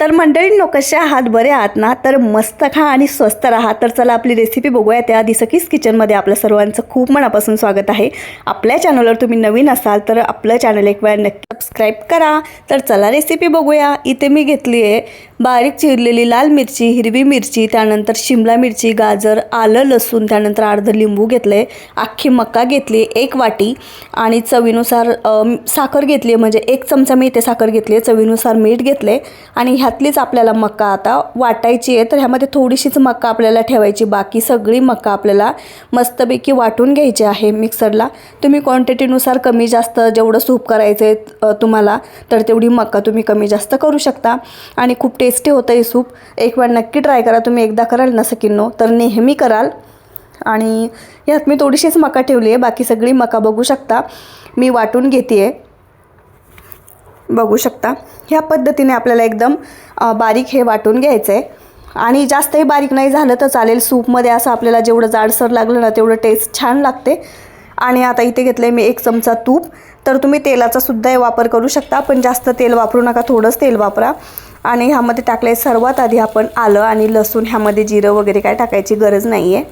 तर मंडळींनो कशा आहात? बरे आहात ना? तर मस्त खा आणि स्वस्त राहा. तर चला आपली रेसिपी बघूया. त्याआधी सखीच किचनमध्ये आपल्या सर्वांचं खूप मनापासून स्वागत आहे. आपल्या चॅनलवर तुम्ही नवीन असाल तर आपलं चॅनल एक वेळा नक्की सबस्क्राईब करा. तर चला रेसिपी बघूया. इथे मी घेतली आहे बारीक चिरलेली लाल मिरची हिरवी मिरची त्यानंतर शिमला मिरची गाजर आलं लसूण त्यानंतर अर्ध लिंबू घेतलं आहे अख्खी मका घेतली एक वाटी आणि चवीनुसार साखर घेतली आहे. म्हणजे एक चमचा मी इथे साखर घेतली आहे. चवीनुसार मीठ घेतलं आहे आणि ह्यातलीच आपल्याला मका आता वाटायची आहे. तर ह्यामध्ये थोडीशीच मका आपल्याला ठेवायची बाकी सगळी मका आपल्याला मस्तपैकी वाटून घ्यायची आहे मिक्सरला. तुम्ही क्वांटिटीनुसार कमी जास्त जेवढं सूप करायचं आहे तुम्हाला तर तेवढी मका तुम्ही कमी जास्त करू शकता. आणि खूप टेस्टी होतं हे सूप. एक वेळ नक्की ट्राय करा. तुम्ही एकदा कराल ना सकिन्नो तर नेहमी कराल. आणि ह्यात मी थोडीशीच मका ठेवली आहे. बाकी सगळी मका बघू शकता. मी वाटून घेते आहे बघू शकता. ह्या पद्धतीने आपल्याला एकदम बारीक हे वाटून घ्यायचं आहे आणि जास्तही बारीक नाही झालं तर चालेल सूपमध्ये असं आपल्याला जेवढं जाडसर लागलं ना तेवढं टेस्ट छान लागते. आणि आता इथे घेतलं आहे मी एक चमचा तूप. तर तुम्ही तेलाचासुद्धा वापर करू शकता पण जास्त तेल वापरू नका थोडंच तेल वापरा. आणि ह्यामध्ये टाकलं आहे सर्वात आधी आपण आलं आणि लसूण ह्यामध्ये जिरं वगैरे काय टाकायची गरज नाही आहे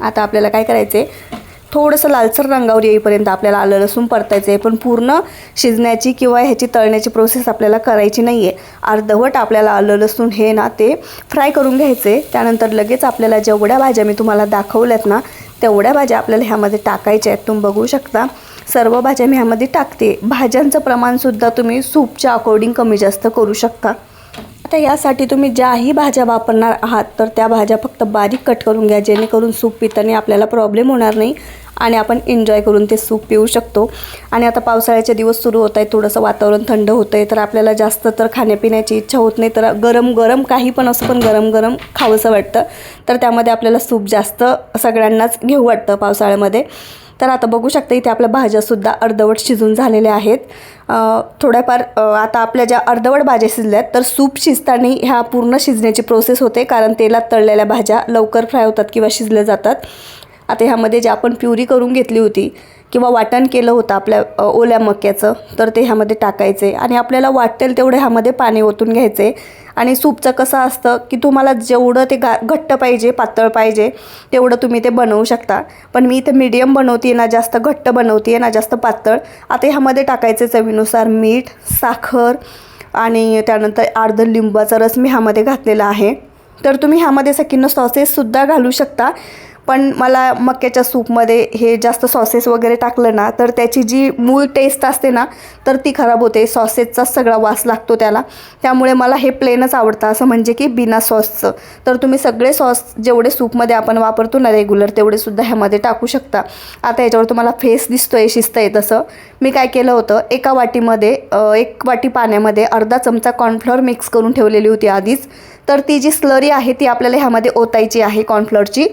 आता आपल्याला काय करायचं आहे थोडंसं लालसर रंगावर येईपर्यंत आपल्याला आलं लसूण परतायचं आहे पण पूर्ण शिजण्याची किंवा ह्याची तळण्याची प्रोसेस आपल्याला करायची नाही आहे अर्धवट आपल्याला आलं लसूण हे ना ते फ्राय करून घ्यायचे त्यानंतर लगेच आपल्याला जेवढ्या भाज्या मी तुम्हाला दाखवल्यात ना तेवढ्या भाज्या आपल्याला ह्यामध्ये टाकायच्या आहेत. तुम्ही बघू शकता सर्व भाज्या मी ह्यामध्ये टाकते. भाज्यांचं प्रमाणसुद्धा तुम्ही सूपच्या अकॉर्डिंग कमी जास्त करू शकता. आता यासाठी तुम्ही ज्याही भाज्या वापरणार आहात तर त्या भाज्या फक्त बारीक कट करून घ्या जेणेकरून सूप पिताना आपल्याला प्रॉब्लेम होणार नाही आणि आपण एन्जॉय करून ते सूप पिऊ शकतो. आणि आता पावसाळ्याचे दिवस सुरू होत आहे थोडंसं वातावरण थंड होतं आहे तर आपल्याला जास्त तर खाण्यापिण्याची इच्छा होत नाही तर गरम गरम काही पण असं पण गरम गरम खावंसं वाटतं. तर त्यामध्ये आपल्याला सूप जास्त सगळ्यांनाच घेऊ वाटतं पावसाळ्यामध्ये. तर आता बघू शकता इथे आपल्या भाज्यासुद्धा अर्धवट शिजून झालेल्या आहेत. थोड्याफार आता आपल्या ज्या अर्धवट भाज्या शिजल्यात तर सूप शिजताना ह्या पूर्ण शिजण्याची प्रोसेस होते कारण तेलात तळलेल्या भाज्या लवकर फ्राय होतात किंवा शिजल्या जातात. आता ह्यामध्ये जे आपण प्युरी करून घेतली होती किंवा वाटण केलं होतं आपल्या ओल्या मक्याचं तर ते ह्यामध्ये टाकायचे. आणि आपल्याला वाटेल तेवढे ह्यामध्ये पाणी ओतून घ्यायचे. आणि सूपचं कसं असतं की तुम्हाला जेवढं ते गा घट्ट पाहिजे पातळ पाहिजे तेवढं तुम्ही ते बनवू शकता. पण मी इथे मीडियम बनवते ना जास्त घट्ट बनवते ना जास्त पातळ. आता ह्यामध्ये टाकायचे चवीनुसार मीठ साखर आणि त्यानंतर अर्ध लिंबाचा रस मी ह्यामध्ये घातलेला आहे. तर तुम्ही ह्यामध्ये सकिन्न सॉसेससुद्धा घालू शकता. पण मला मक्याच्या सूपमध्ये हे जास्त सॉसेस वगैरे टाकलं ना तर त्याची जी मूळ टेस्ट असते ना तर ती खराब होते. सॉसेसचाच सगळा वास लागतो त्याला. त्यामुळे मला हे प्लेनच आवडतं. असं म्हणजे की बिना सॉसचं. तर तुम्ही सगळे सॉस जेवढे सूपमध्ये आपण वापरतो ना रेग्युलर तेवढेसुद्धा ह्यामध्ये टाकू शकता. आता याच्यावर तुम्हाला फेस दिसतो आहे शिस्त आहे तसं. मी काय केलं होतं एका वाटीमध्ये एक वाटी पाण्यामध्ये अर्धा चमचा कॉर्नफ्लोअर मिक्स करून ठेवलेली होती आधीच. तर ती जी स्लरी आहे ती आपल्याला ह्यामध्ये ओतायची आहे कॉर्नफ्लोअरची.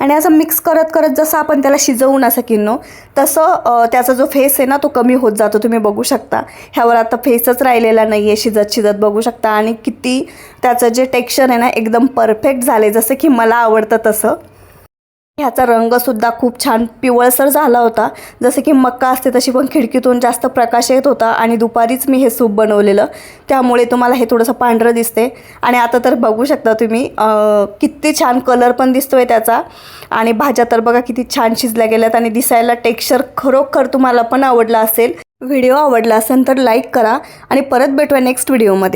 आणि असं मिक्स करत करत जसं आपण त्याला शिजवू ना किनो तसं त्याचा जो फेस आहे ना तो कमी होत जातो. तुम्ही बघू शकता. ह्यावर आता फेसच राहिलेला नाही आहे शिजत शिजत बघू शकता. आणि किती त्याचं जे टेक्स्चर आहे ना एकदम परफेक्ट झाले जसं की मला आवडतं तसं. ह्याचा रंगसुद्धा खूप छान पिवळसर झाला होता. जसं की मक्का असते तशी पण खिडकीतून जास्त प्रकाश येत होता आणि दुपारीच मी हे सूप बनवलेलं. त्यामुळे तुम्हाला हे थोडंसं पांढरं दिसते. आणि आता तर बघू शकता तुम्ही किती छान कलर पण दिसतोय त्याचा. आणि भाज्या तर बघा किती छान शिजल्या गेल्यात आणि दिसायला टेक्स्चर खरोखर तुम्हाला पण आवडला असेल. व्हिडिओ आवडला असेल तर लाईक करा. आणि परत भेटूया नेक्स्ट व्हिडिओमध्ये